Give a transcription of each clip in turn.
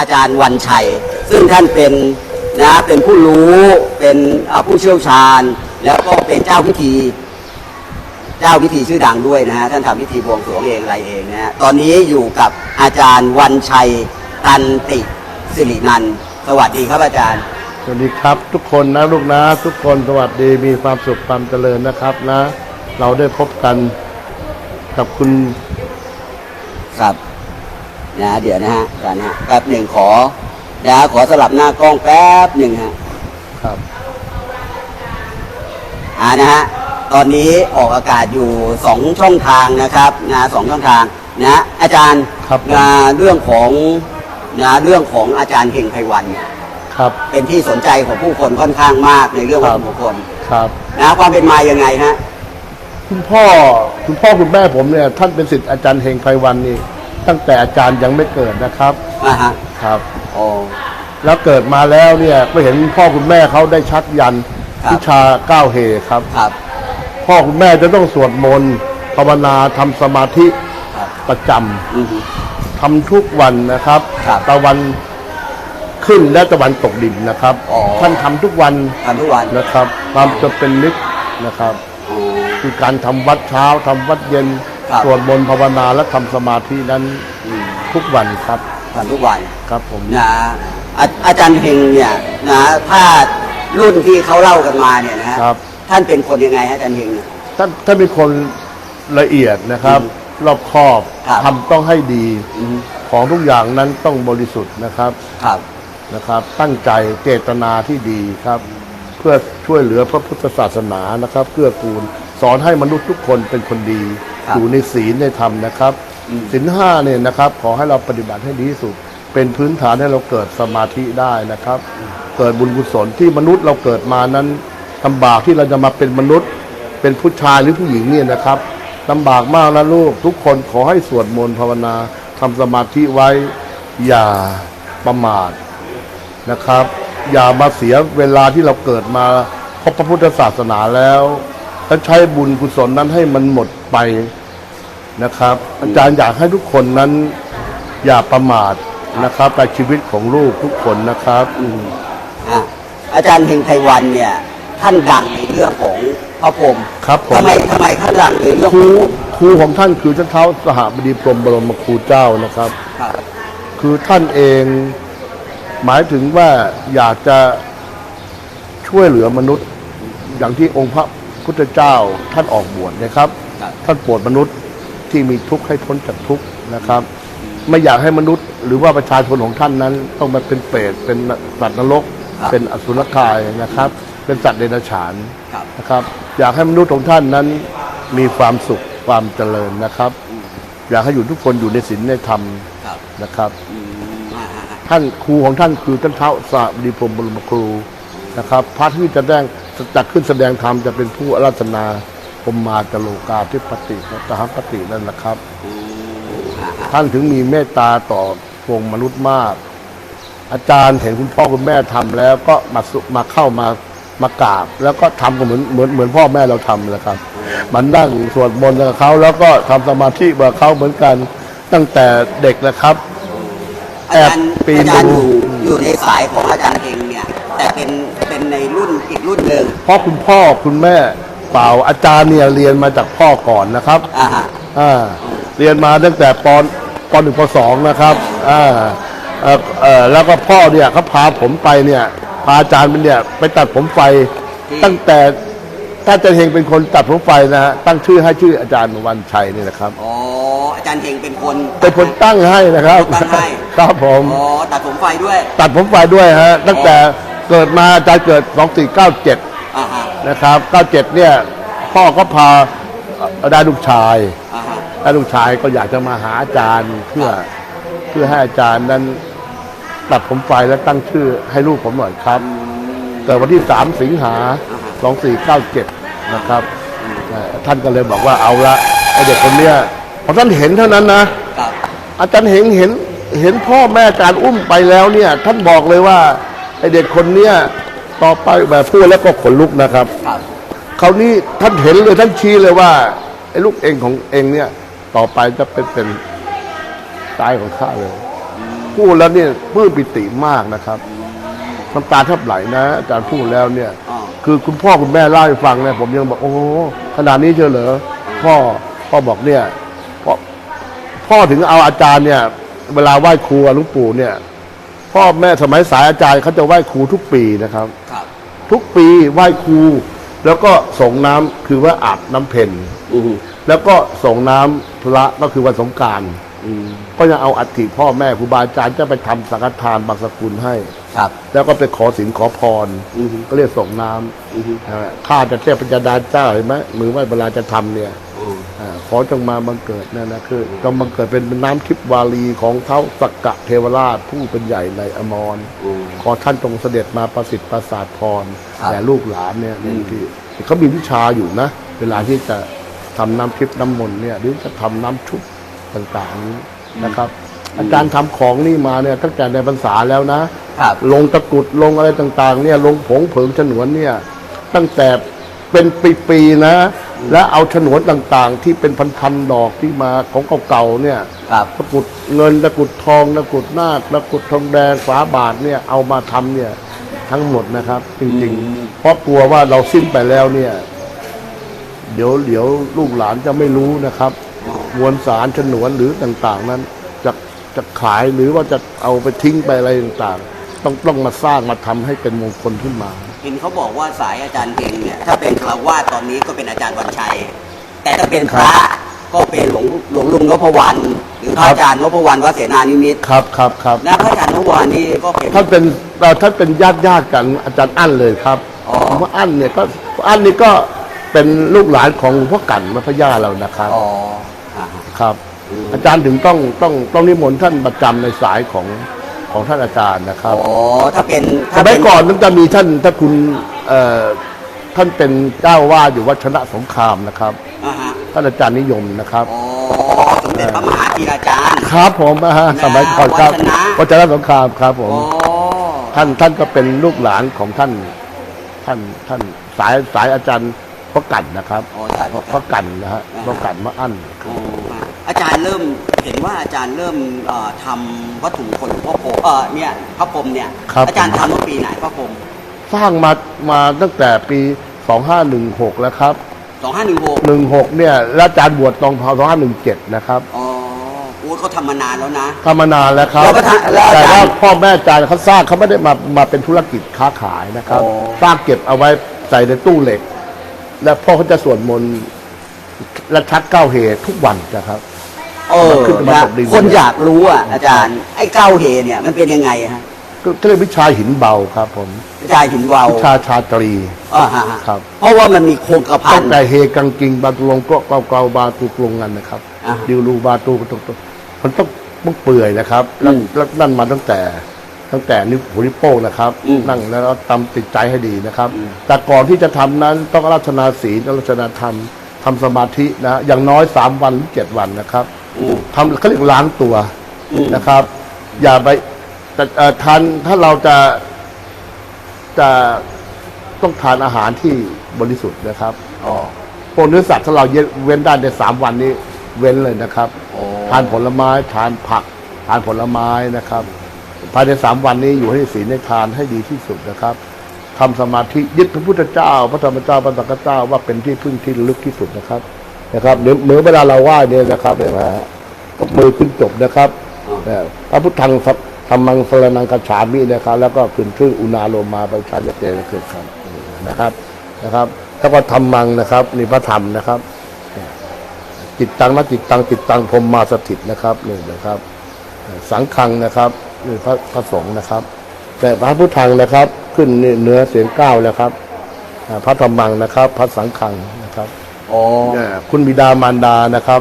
อาจารย์วันชัย ซึ่งท่านเป็นนะเป็นผู้รู้เป็นอ่าผู้เชี่ยวชาญ แล้วก็เป็นเจ้าพิธี เจ้าพิธีชื่อดังด้วยนะฮะท่านทำพิธีบวงสรวงเองอะไรเองนะฮะตอนนี้อยู่กับอาจารย์วันชัยตันติสิรินันท์สวัสดีครับอาจารย์สวัสดีครับ ทุกคนนะลูกนะทุกคนสวัสดีมีความสุขความเจริญนะครับนะ เราได้พบกันกับคุณครับ นะเดี๋ยวนะฮะอาจารย์นะฮะแป๊บหนึ่งขอนะขอสลับหน้ากล้องแป๊บหนึ่งฮะครับอ่านะฮะตอนนี้ออกอากาศอยู่สองช่องทางนะครับนะสองช่องทางนะอาจารย์ครับผมนะเรื่องของนะเรื่องของอาจารย์เฮงไพวันเนี่ยครับ เป็นที่สนใจของผู้คนค่อนข้างมากในเรื่องวัตถุมงคลครับนะความเป็นมายังไงฮะคุณพ่อคุณพ่อคุณแม่ผมเนี่ยท่านเป็นศิษย์อาจารย์เฮงไพวันนี่ ตั้งแต่อาจารย์ยังไม่เกิดนะครับอ่าฮะครับโอ้แล้วเกิดมาแล้วเนี่ยก็เห็นพ่อคุณแม่เขาได้ชักยันต์ครับ วิชาเก้าเหครับ ครับ พ่อคุณแม่จะต้องสวดมนต์ภาวนาทำสมาธิครับ ประจำอือฮึ ทำทุกวันนะครับครับตะวันขึ้นและตะวันตกดินนะครับ อ๋อ ท่านทำทุกวันทำทุกวันนะครับความจะเป็นนิดนะครับ อ๋อ คือการทำวัดเช้าทำวัดเย็น ครับสวดมนต์ภาวนาและทำสมาธินั้นอืมทุกวันครับทำทุกวันครับผมนะอาอาจารย์เฮงเนี่ยนะถ้ารุ่นที่เขาเล่ากันมาเนี่ยนะฮะครับ ท่านเป็นคนยังไงฮะอาจารย์เฮงเนี่ยท่านท่านเป็นคนละเอียดนะครับ รอบคอบครับทำต้องให้ดีอืมของทุกอย่างนั้นต้องบริสุทธิ์นะครับครับนะครับ ตั้งใจเจตนาที่ดีครับ เพื่อช่วยเหลือพระพุทธศาสนานะครับเกื้อกูลสอนให้มนุษย์ทุกคนเป็นคนดี ครับ อยู่ในศีลในธรรมนะครับอืมศีลห้าเนี่ยนะครับขอให้เราปฏิบัติให้ดีที่สุด เป็นพื้นฐานให้เราเกิดสมาธิได้นะครับ เกิดบุญกุศลที่มนุษย์เราเกิดมานั้นลำบากที่เราจะมาเป็นมนุษย์ เป็นผู้ชายหรือผู้หญิงเนี่ยนะครับลำบากมากนะลูกทุกคนขอให้สวดมนต์ภาวนาทำสมาธิไว้อย่าประมาทนะครับ อย่ามาเสียเวลาที่เราเกิดมาพบพระพุทธศาสนาแล้ว และใช้บุญกุศลนั้นให้มันหมดไป นะครับ อาจารย์อยากให้ทุกคนนั้นอย่าประมาทนะครับในชีวิตของลูกทุกคนนะครับอะอาจารย์เฮงไพวันเนี่ย ท่านดังในเรื่องของพระพรหมครับผม ทำไมทำไมท่านดังในเรื่องครูครูของท่านคือท่านเท้าสหบดีพรหมบรมครูเจ้านะครับ ครับคือท่านเองหมายถึงว่าอยากจะช่วยเหลือมนุษย์ อย่างที่องค์พระพุทธเจ้าท่านออกบวชนะครับ ครับท่านโปรดมนุษย์ ที่มีทุกข์ให้พ้นจากทุกข์นะครับ ไม่อยากให้มนุษย์ หรือว่าประชาชนของท่านนั้น ต้องมาเป็นเปรตเป็นสัตว์นรกครับเป็นอสุรกายนะครับ เป็นสัตว์เดรัจฉานครับนะครับ อยากให้มนุษย์ของท่านนั้น มีความสุขความเจริญนะครับ อยากให้อยู่ทุกคนอยู่ในศีลในธรรมครับนะครับอืมอ่าอ่าอ่าท่านครูของท่านคือท่านเท้าสาบดีพรหมบรมครูนะครับพระที่จะแสดงจัดขึ้นแสดงธรรมจะเป็นผู้อาราธนา พรมาจโลกาทิปติตหปตินั่นนะครับ ท่านถึงมีเมตตาต่อพวงมนุษย์มาก อาจารย์เห็นคุณพ่อคุณแม่ทำแล้วก็มาสุมาเข้ามามากราบ แล้วก็ทำกันเหมือนเหมือนเหมือนพ่อแม่เราทำเลยครับ มันนั่งสวดมนต์กับเขาแล้วก็ทำสมาธิกับเขาเหมือนกันตั้งแต่เด็กนะครับอาจารย์อบปีนอาจารย์ดูอยู่อยู่ในสายของอาจารย์เฮงเนี่ย แต่เป็นเป็นในรุ่นอีกรุ่นหนึ่งเพราะคุณพ่อคุณแม่ เปล่า อาจารย์เนี่ยเรียนมาจากพ่อก่อนนะครับอ่าฮะอ่าเรียนมาตั้งแต่ปปหนึ่งปสองนะครับอ่าเอ่อเอ่อแล้วก็พ่อเนี่ยเขาพาผมไปเนี่ยพาอาจารย์ไปเนี่ยไปตัดผมไฟ ตั้งแต่ถ้าอาจารย์เฮงเป็นคนตัดผมไฟนะฮะตั้งชื่อให้ชื่ออาจารย์วันชัยนี่นะครับอ๋ออาจารย์เฮงเป็นคนเป็นคนตั้งให้นะครับตั้งให้ครับผม อ๋อตัดผมไฟด้วย ตัดผมไฟด้วยฮะตั้งแต่เกิดมาอาจารย์เกิด 2497 อ่าฮะ นะครับ 97 เนี่ยพ่อก็พาเอ่อได้ลูกชายอ่าฮะได้ลูกชายก็อยากจะมาหาอาจารย์เพื่อเพื่อให้อาจารย์นั้นตัดผมไฟและตั้งชื่อให้ลูกผมหน่อยครับเกิดวันที่ 3 สิงหา 2497 นะครับเอ่อท่านก็เลยบอกว่าเอาละไอเด็กคนเนี้ยพอท่านเห็นเท่านั้นนะ ครับอาจารย์เห็นเห็นเห็นพ่อแม่อาจารย์อุ้มไปแล้วเนี่ย ท่านบอกเลยว่าไอเด็กคนเนี้ย ต่อไปแบบพูดแล้วก็ขนลุกนะครับ ครับ คราวนี้ท่านเห็นเลยท่านชี้เลยว่าไอ้ลูกเองของเองเนี่ย ต่อไปจะเป็นเป็นตายของข้าเลยพูดแล้วเนี่ยปลื้มปิติมากนะครับน้ำตาแทบไหลนะอาจารย์พูดแล้วเนี่ย อ๋อ คือคุณพ่อคุณแม่เล่าให้ฟังเนี่ยผมยังบอกโอ้โหขนาดนี้เชียวเหรอพ่อพ่อบอกเนี่ยพ่อพ่อถึงเอาอาจารย์เนี่ย เวลาไหว้ครูกับหลุงปู่เนี่ย พ่อแม่สมัยสายอาจารย์เขาจะไหว้ครูทุกปีนะครับ ครับ ทุกปีไหว้ครู แล้วก็ส่งน้ำคือว่าอาบน้ำเพ็ญอืมแล้วก็ส่งน้ำพระก็คือวันสงกรารอืมก็ยังเอาอัฐิพ่อแม่ครูบาอาจารย์จะไปทำสังฆทานบางสกุลให้ ครับ แล้วก็ไปขอสินขอพร อืมก็เรียกส่งน้ำอืมนะฮะข้าจะเทพยดาเจ้าเห็นไหมมือไหว้เวลาจะทำเนี่ย อืมอา ขอจงมาบังเกิดนั่นนะคือจงบังเกิดเป็นน้ำทิพย์วาลีของเท้าสักกะเทวราชผู้เป็นใหญ่ในอมรอืมขอท่านจงเสด็จมาประสิทธิ์ประสาทพรครับแก่ลูกหลานเนี่ยเนี่ยที่เขามีวิชาอยู่นะ เวลาที่จะทำน้ำทิพย์น้ำมนต์เนี่ยหรือจะทำน้ำชุบต่างๆนี้นะครับ อาจารย์ทำของนี่มาเนี่ยตั้งแต่ในพรรษาแล้วนะครับลงตะกรุดลงอะไรต่างๆ เนี่ยลงผงเผิงฉนวนเนี่ยตั้งแต่ เป็นปีๆนะ และเอาฉนวนต่างๆ ที่เป็นพันๆดอกที่มาของเก่าๆเนี่ยครับ ตะกรุดเงินตะกรุดทองตะกรุดนาคตะกรุดทองแดงฝาบาทเนี่ยเอามาทำเนี่ยทั้งหมดนะครับ จริงอืม ๆ เพราะกลัวว่าเราสิ้นไปแล้วเนี่ย เดี๋ยวเดี๋ยวลูกหลานจะไม่รู้นะครับ มวลสารฉนวนหรือต่างๆ นั้น จะจะขายหรือว่าจะเอาไปทิ้งไปอะไรต่างๆ ต้องต้องมาสร้างมาทำให้เป็นมงคลขึ้นมา เห็นเขาบอกว่าสายอาจารย์เฮงเนี่ยถ้าเป็นคารวาสตอนนี้ก็เป็นอาจารย์วันชัย แต่ถ้าเป็นพระก็เป็นหลวงหลวงลุงนพวรรณหรือพระอาจารย์นพวรรณวัดเสนานิมิตรครับครับครับนะพระอาจารย์นพวรรณนี่ก็เป็นท่านเป็นเอ่อท่านเป็นญาติญาติๆกันอาจารย์อั้นเลยครับอ๋อผมว่าอั้นเนี่ยก็อั้นนี่ก็เป็นลูกหลานของพ่อกันวัดพระยาเรานะครับอ๋ออ่าฮะครับอืมอาจารย์ถึงต้องต้องต้องนิมนต์ท่านประจำในสายของ ของท่านอาจารย์นะครับอ๋อถ้าเป็นสถ้ามัเป็ยนก่อนนั้นจะมีท่านถ้าคุณเอ่อท่านเป็นเจ้าวาดอยู่วัดชนะสงครามนะครับอ่าฮะท่านอาจารย์นิยมนะครับ อ๋อสมเด็จพระมหาธีราจารย์ ครับผมนะฮะสมัยก่อนครับวัฒนะวัดชนะสงครามครับผม อ๋อท่านท่านก็เป็นลูกหลานของท่าน ท่านท่านสายสายอาจารย์พระกันนะครับอ๋อสายพระกันพระกันนะฮะอ่าพระกันมาอั้น อ๋อ อาจารย์เริ่มเห็นว่าอาจารย์เริ่มเอ่อทำวัตถุมงคลหลวงพ่อโพเออเนี่ยพระพรหมเนี่ยครับ อาจารย์ทำเมื่อปีไหนพระพรหมสร้างมามาตั้งแต่ปี 2516 แล้วครับ สองห้าหนึ่งหก16 เนี่ยแล้วอาจารย์บวชตอนพ2517 นะครับอ๋อโอ้เขาทำมานานแล้วนะ ทำมานานแล้วครับ แล้วก็ทำแล้วอาจารย์แต่ว่าพ่อแม่อาจารย์เขาสร้างเขาไม่ได้มามาเป็นธุรกิจค้าขายนะครับอ๋อ สร้างเก็บเอาไว้ใส่ในตู้เหล็ก และพ่อเขาจะสวดมนต์และชักเก้าเหตุทุกวันนะครับ เออขึ้นมานะตกดินคนอยากรู้อะอาจารย์ไอ้เก้าเฮเนี่ยมันเป็นยังไงฮะก็ก็เรียกวิชาหินเบาครับผม อาจารย์หินวาววิชาชาตรี อ่าฮะครับ เพราะว่ามันมีโครงกระพัตั้น งแต่เฮกังกิงบาตุลงก็เกาเกาบาตูกลงกันนะครับ อ่าดิวรูบาตูก็ต้องมันต้องต้องเปื่อยนะครับแล้วอืมแล้วนั่นมาตั้งแต่ ตั้งแต่นิ้วหัวนิ้วโป้งนะครับอืมนั่งแล้วตำติดใจให้ดีนะครับ อืม แต่ก่อนที่จะทำนั้นต้องอาราธนาศีลอาราธนาธรรมทำสมาธินะอย่างน้อยสามวันหรือเจ็ดวันนะครับอืม ทำเขาเรียกล้างตัวอืมนะครับ อย่าไปแต่เอ่อทานถ้าเราจะจะต้องทานอาหารที่บริสุทธิ์นะครับอ๋อพวกเนื้อสัตว์ถ้าเราเว้นได้ในสามวันนี้เว้นเลยนะครับโอ้ทานผลไม้ทานผัก ทานผลไม้นะครับ ภายในสามวันนี้อยู่ให้ศีลในทานให้ดีที่สุดนะครับทำสมาธิยึดพระพุทธเจ้า พระธรรมเจ้าพระสังฆเจ้าว่าเป็นที่พึ่งที่ระลึกที่สุดนะครับ นะครับเดี๋ยวเมื่อเวลาเราไหว้เนี่ยนะครับเนี่ยนะฮะยกมือขึ้นจบนะครับพระพุทธังสัพธรรมังสรนังกัจฉามินะครับ แล้วก็ขึ้นชื่ออุณาโลมาประชาเจเจเกิดครับนะครับนะครับ แล้วก็ธรรมังนะครับนี่พระธรรมนะครับ จิตตังนะจิตตังจิตตังพรมมาสถิตนะครับนี่นะครับ สังฆังนะครับนี่พระพระสงฆ์นะครับ แต่พระพุทธังนะครับ ขึ้นเนื้อเสียงเก้าแล้วครับพระธรรมังนะครับ พระสังฆัง อ๋อ เนี่ยคุณบิดามารดานะครับ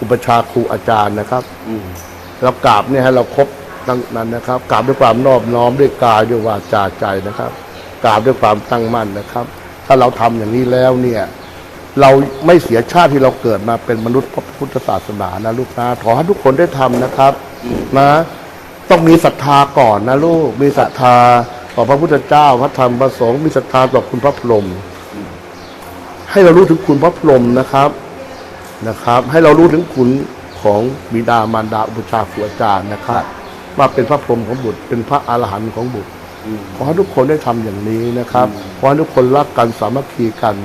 อุปชฌาย์ครูอาจารย์นะครับอืม เรากราบเนี่ยให้เราครบตั้งนั้นนะครับกราบด้วยความนอบน้อมด้วยกายด้วยวาจาใจนะครับกราบด้วยความตั้งมั่นนะครับ ถ้าเราทำอย่างนี้แล้วเนี่ย เราไม่เสียชาติที่เราเกิดมาเป็นมนุษย์พระพุทธศาสนานะลูกนะขอให้ทุกคนได้ทำนะครับนะ ต้องมีศรัทธาก่อนนะลูก มีศรัทธาต่อพระพุทธเจ้าพระธรรมพระสงฆ์มีศรัทธาต่อคุณพระพรหม ให้เรารู้ถึงคุณพระพรหมนะครับนะครับ ให้เรารู้ถึงคุณของบิดามารดาอุปชฌาย์ครูอาจารย์นะครับมาเป็นพระพรหมของบุตร เป็นพระอรหันต์ของบุตรอืมขอให้ทุกคนได้ทำอย่างนี้นะครับขอให้ทุกคนรักกันสามัคคีกัน